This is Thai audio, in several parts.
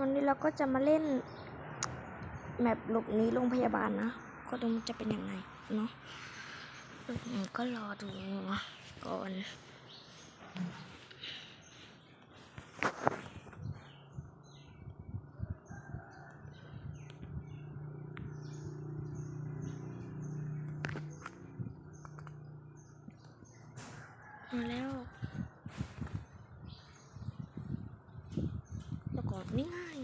วันนี้เราก็จะมาเล่นแมปหลบหนีโรงพยาบาลนะ ก็ดูมันจะเป็นยังไงเนาะก็รอดูก่อน มาแล้วแล้วก่อนนี่ง่าย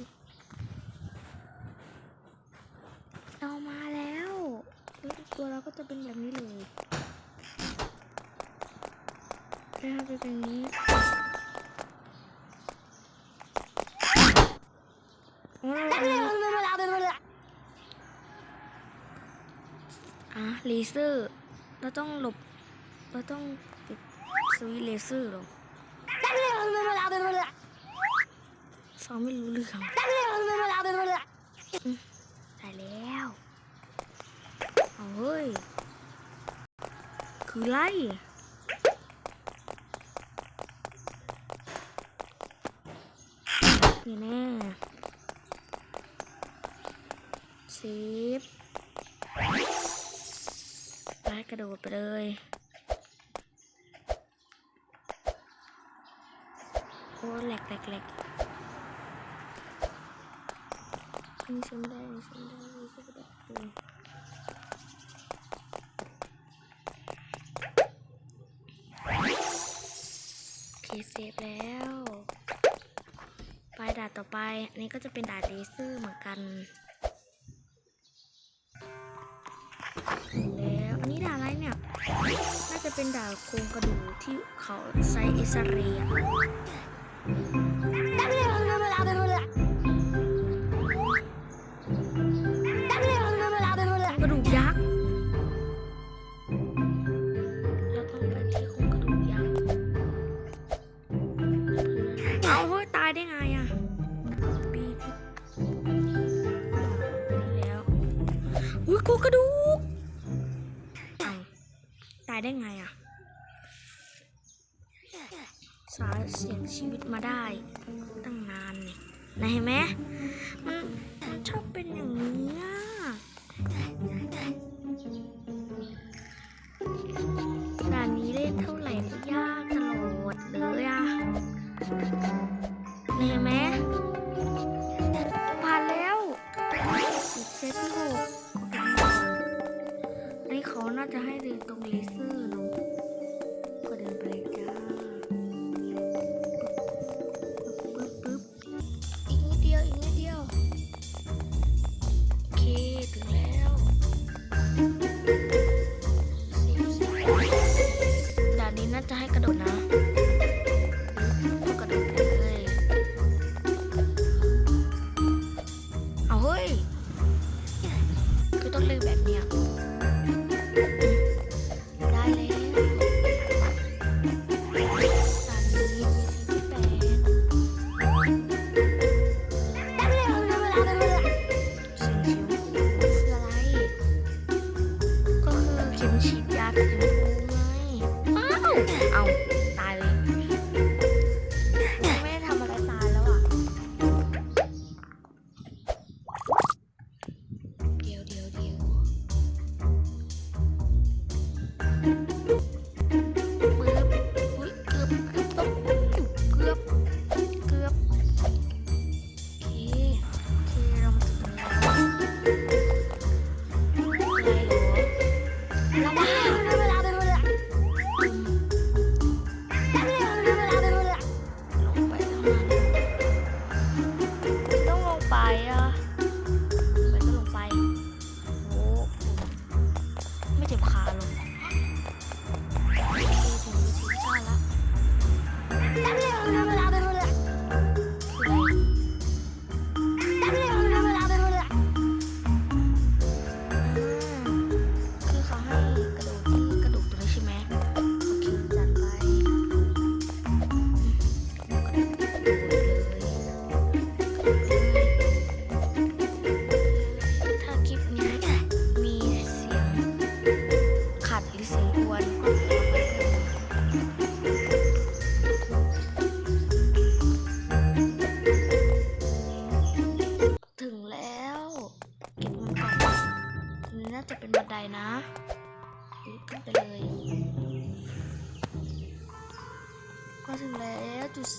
เรามาแล้วแล้วตัวเราก็จะเป็นแบบนี้เลยแล้ว จะเป็นอย่างนี้อ๋อเราอะเลเซอร์ เราต้องหลบ เราต้องปิดสวิตช์เลเซอร์หรอฟังไม่รู้เรื่องอืมได้แล้วเฮ้ย คือไร นี่แน่สิบไปกระโดดไปเลยโอ้แหลกแหลกแหลกนี่ฉันได้นี่ฉันได้นี่ฉันได้เออโอเคเซฟแล้ว ด่านต่อไป อันนี้ก็จะเป็นด่านเลเซอร์เหมือนกัน แล้วอันนี้ด่านอะไรเนี่ย น่าจะเป็นด่านโครงกระดูกที่เขาใช้เอ็กซเรย์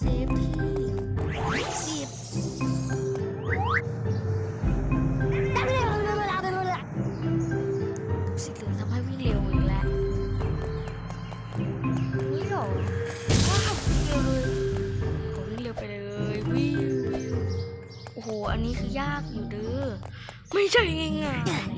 ซฟที่สิบสีเหลืองทำให้วิ่งเร็วอีกแล้วนี่เหรอว้าววิ่งเร็วเลยโอ้วิ่งเร็วไปเลยวิววิวโอ้โห อันนี้คือยากอยู่เด้อ ไม่ใช่ง่ายๆ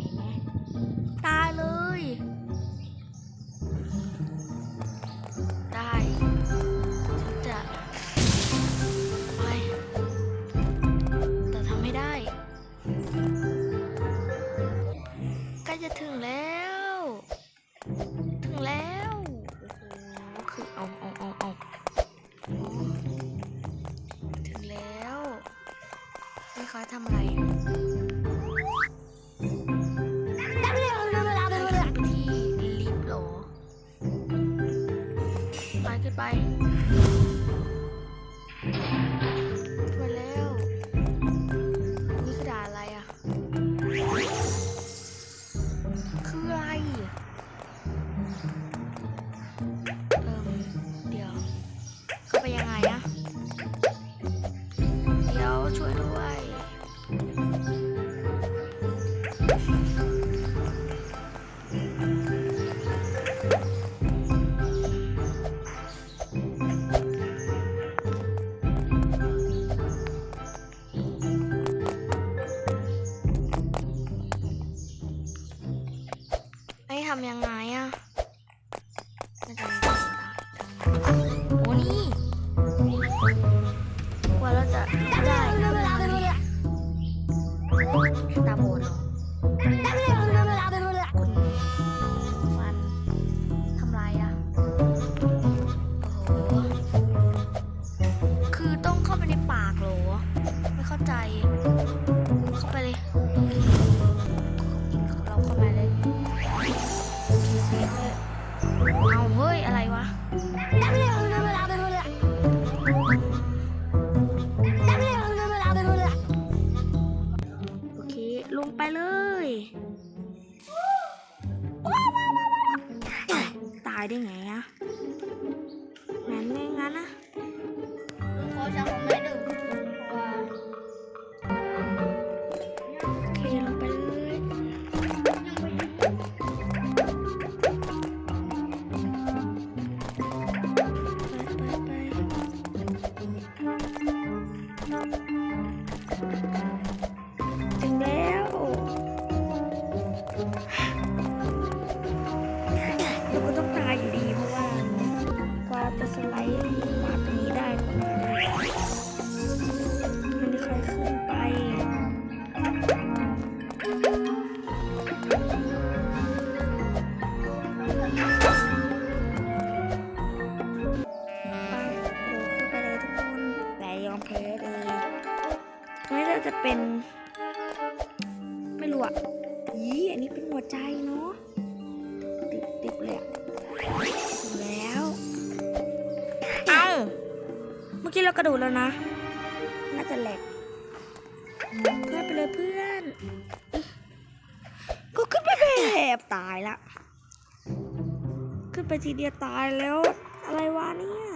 เลยไม่น่าจะเป็น ไม่รู้อะยี่อันนี้เป็นหัวใจเนาะติดติดเลยอะแล้วเอ้าเมื่อกี้เรากระโดดแล้วนะ น่าจะแหลก เพื่อนไปเลยเพื่อน ก็ขึ้นไปแบบตายละ ขึ้นไปทีเดียวตายแล้ว อะไรวะเนี่ย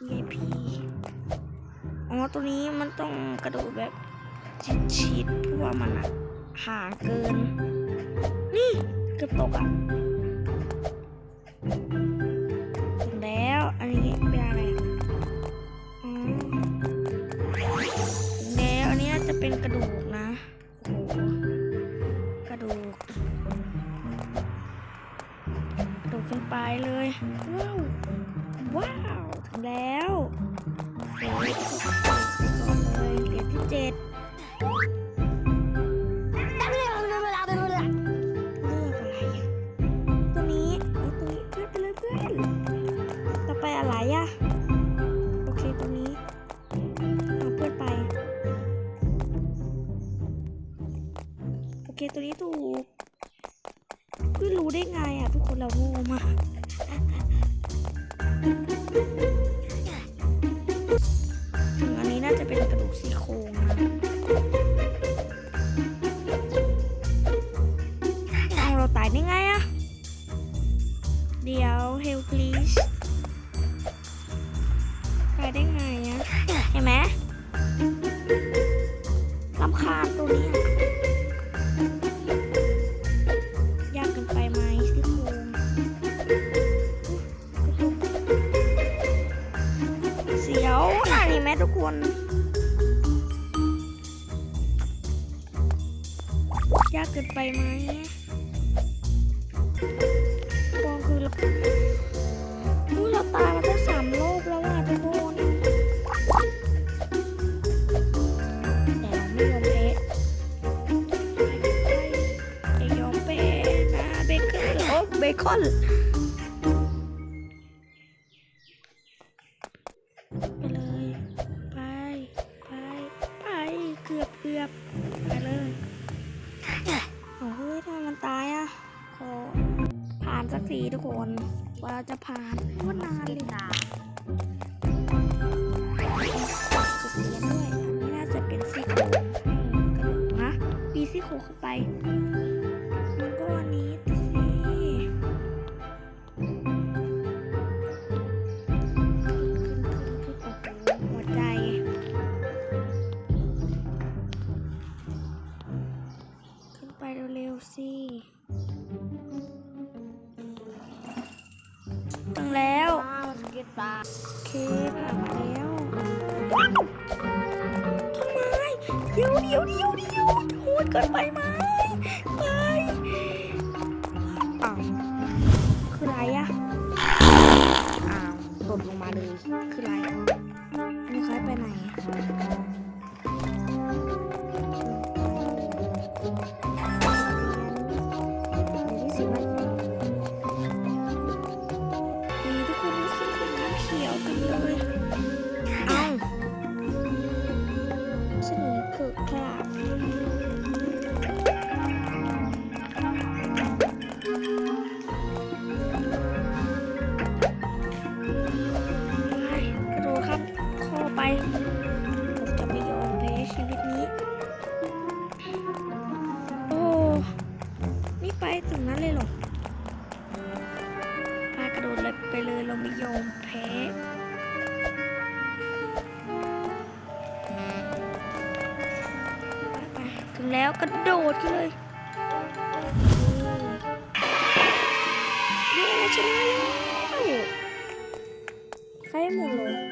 VIP อ๋อ ตัวนี้มันต้องกระโดดแบบชิดๆเพราะว่ามันอะห่างเกิน นี่เกือบตกอะ เป็นกระดูกนะโอ้โหกระดูก กระดูกขึ้นไปเลย ว้าว ว้าว แล้วโอ้ยก่อนเลยเหรียญที่เจ็ด ซี่โคงนะางเราตายได้ไงอะเดี๋ยวเฮลกลิชตายได้ไงอะเห็นไหมลำคาตัวนี้ยากเกินไปไหมซี่โครงเสียวหน้านี่ไหมทุกคน เกินไปไหมมองคือเราอุ๊ยเราตายมาตั้งสามโลกแล้วอะทุกคนแต่เราไม่ยอมแพ้ไม่ยอมแพ้นะเบคอร์โอ้เบคอน จะผ่านโคตรนานเลยนะสุดเสียนด้วยอันนี้น่าจะเป็นซี่โครงให้กระดูกนะปีซี่โครงเข้าไป ทำไมเดี๋ยวเดี๋ยวเดี๋ยวเดี๋ยวโหดเกินไปไหมไปอ้าวคืออะไรอะอ้าวตกลงมาเลยคืออะไรอันนี้คล้ายไปไหนในที่สิบนาทีมีทุกคนรู้สึกเป็นน้ำเขียวกันเลย ไปถึงนั้นเลยหรอพากระโดดเลยไปเลยเราไม่ยอมแพ้ไปไปถึงแล้วกระโดดขึ้นเลยเย้ชนะแล้วใครหมุนเลย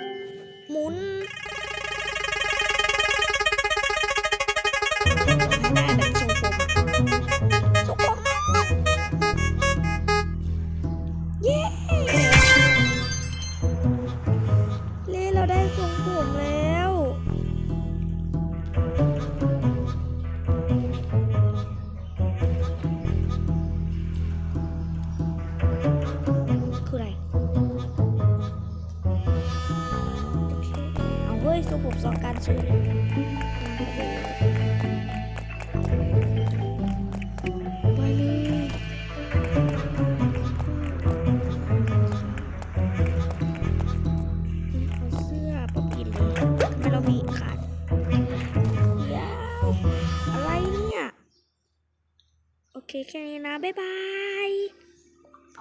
้ยาวอะไรเนี่ยโอเคแค่นี้นะ บ๊ายบาย